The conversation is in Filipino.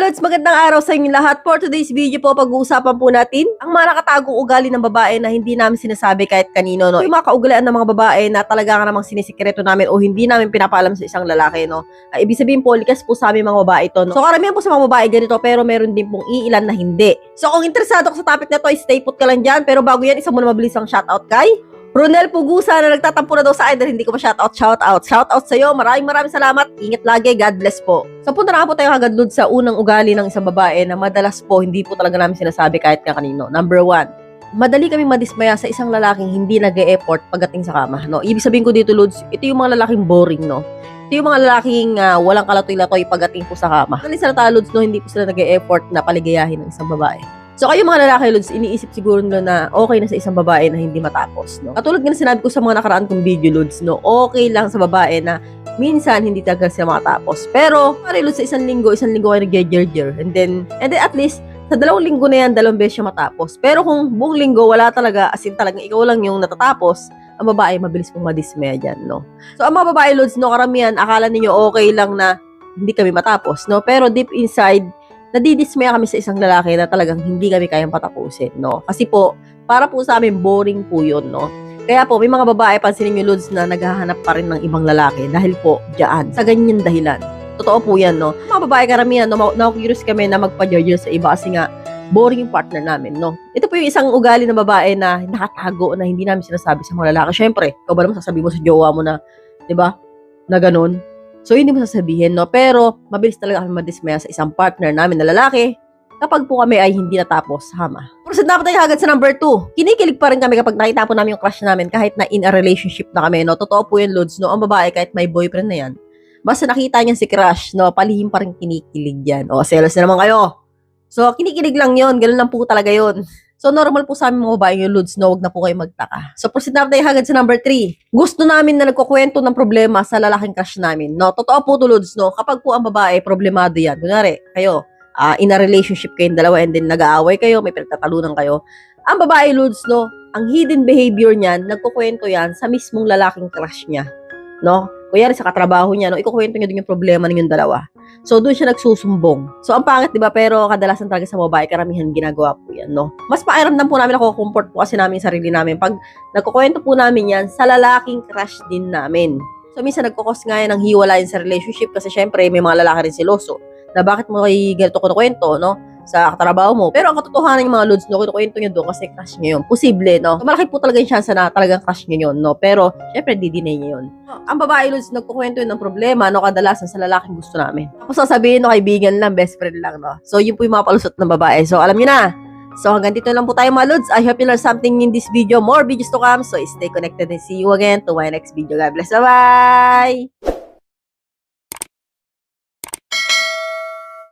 Lods, magandang araw sa inyo lahat. For today's video po, pag-uusapan po natin ang mga nakatagong ugali ng babae na hindi namin sinasabi kahit kanino. No? Yung mga kaugalian ng mga babae na talaga nga namang sinisikreto namin o hindi namin pinapaalam sa isang lalaki. No? Ay, ibig sabihin po, likas po sa aming mga babae ito. No? So karamihan po sa mga babae ganito pero meron din pong iilan na hindi. So kung interesado ka sa topic na to, stay put ka lang dyan. Pero bago yan, isa muna mabilis ang shoutout kay Ronel Pugusa na nagtatampo na daw sa dahil hindi ko pa shoutout, shoutout. Shoutout sa'yo. Maraming maraming salamat. Ingat lagi. God bless po. So punta na po tayo agad Lud, sa unang ugali ng isang babae na madalas po hindi po talaga namin sinasabi kahit ka kanino. Number one, madali kami madismaya sa isang lalaking hindi nag effort pagdating sa kama. No? Ibig sabihin ko dito, Lods, ito yung mga lalaking boring, no? Ito yung mga lalaking ah, walang kalatoy-latoy pagdating po sa kama. Dali sa Lods, no, hindi po sila nag effort na paligayahin ng isang babae. So kayo mga lalaki, Lods, iniisip siguro nila na okay na sa isang babae na hindi matapos, no? Katulad nga na sinabi ko sa mga nakaraan kong video, Lods, no? Okay lang sa babae na minsan hindi talaga sila makatapos. Pero, pare, Lods, sa isang linggo, isang linggo kayo nag-jerjer. And then, and then at least, sa dalawang linggo na yan, dalawang beses siya matapos. Pero kung buong linggo, wala talaga, as in talagang ikaw lang yung natatapos, ang babae, mabilis pong madismaya dyan, no? So, ang mga babae, Lods, no, karamihan, akala ninyo okay lang na hindi kami matapos, no? Pero deep inside, nadidismaya kami sa isang lalaki na talagang hindi kami kayang patapusin, no? Kasi po, para po sa amin, boring po yun, no? Kaya po, may mga babae, pansinin nyo, Lods, na naghahanap pa rin ng ibang lalaki dahil po, dyan, sa ganyan dahilan. Totoo po yan, no? Mga babae karamihan, no, na-curious kami na magpa-judge sa iba kasi nga, boring yung partner namin, no? Ito po yung isang ugali ng babae na nakatago na hindi namin sinasabi sa mga lalaki. Siyempre, ikaw ba naman sasabihin mo sa jowa mo na, di ba, na ganun? So, hindi mo sasabihin, no? Pero, mabilis talaga kami madismaya sa isang partner namin na lalaki kapag po kami ay hindi natapos hama. Proceed na tayo agad sa number two. Kinikilig pa rin kami kapag nakita po namin yung crush namin kahit na in a relationship na kami, no? Totoo po yun, Lods, no? Ang babae, kahit may boyfriend na yan, basta nakita niya si crush, no? Palihim pa rin kinikilig yan. O, selos na naman kayo. So, kinikilig lang yon Ganun lang po talaga yon So, normal po sa aming mga babae yung Lods, no? Huwag na po kayo magtaka. So, proceed na tayo agad sa number three. Gusto namin na nagkukwento ng problema sa lalaking crush namin, no? Totoo po to, Lods, no? Kapag po ang babae, problemado yan. Kunwari, kayo, ah, in a relationship kayong dalawa and then nag-aaway kayo, may pinagtatalunan kayo. Ang babae, Lods, no? Ang hidden behavior niyan, nagkukwento yan sa mismong lalaking crush niya, no? Kuyari sa katrabaho niya, no? Ikukwento niya din yung problema ninyong dalawa. So, doon siya nagsusumbong. So, ang pangit, di ba? Pero kadalasan talaga sa babae, karamihan ginagawa po yan, no? Mas pakiramdam po namin, ako comfort po kasi namin sarili namin. Pag nagkukwento po namin yan, sa lalaking crush din namin. So, minsan nagkukos nga yan ng hiwalayan sa relationship kasi syempre, may mga lalaki rin siloso. Na bakit mo kay ganito ko kwento, no? Sa katrabaho mo. Pero ang katotohanan yung mga loads, no, kinukwento nyo doon kasi crush nyo yun. Posible, no? So, malaki po talaga yung chance na talagang crush nyo yun, no? Pero, syempre, di-deny nyo yun. Ang babae loads, nagkukwento yun ng problema, no? Kadalasan sa lalaking gusto namin. Tapos sasabihin, no, kaibigan lang, best friend lang, no? So, yun po yung mga palusot ng babae. So, alam nyo na. So, hanggang dito lang po tayo mga loads. I hope you learned something in this video. More videos to come. So, stay connected and see you again to my next video. God bless. Bye-bye!